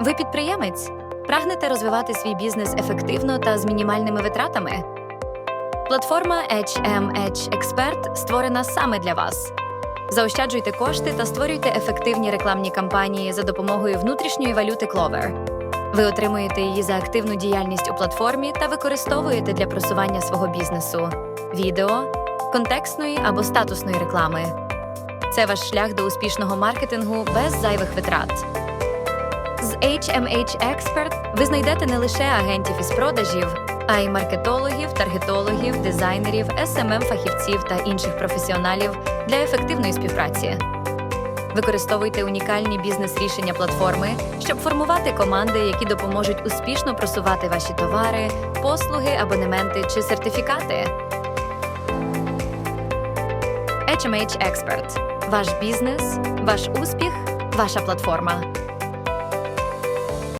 Ви підприємець? Прагнете розвивати свій бізнес ефективно та з мінімальними витратами? Платформа HMH Expert створена саме для вас. Заощаджуйте кошти та створюйте ефективні рекламні кампанії за допомогою внутрішньої валюти Clover. Ви отримуєте її за активну діяльність у платформі та використовуєте для просування свого бізнесу, відео, контекстної або статусної реклами. Це ваш шлях до успішного маркетингу без зайвих витрат. З HMH Expert ви знайдете не лише агентів із продажів, а й маркетологів, таргетологів, дизайнерів, smm фахівців та інших професіоналів для ефективної співпраці. Використовуйте унікальні бізнес-рішення платформи, щоб формувати команди, які допоможуть успішно просувати ваші товари, послуги, абонементи чи сертифікати. HMH Expert. Ваш бізнес, ваш успіх, ваша платформа.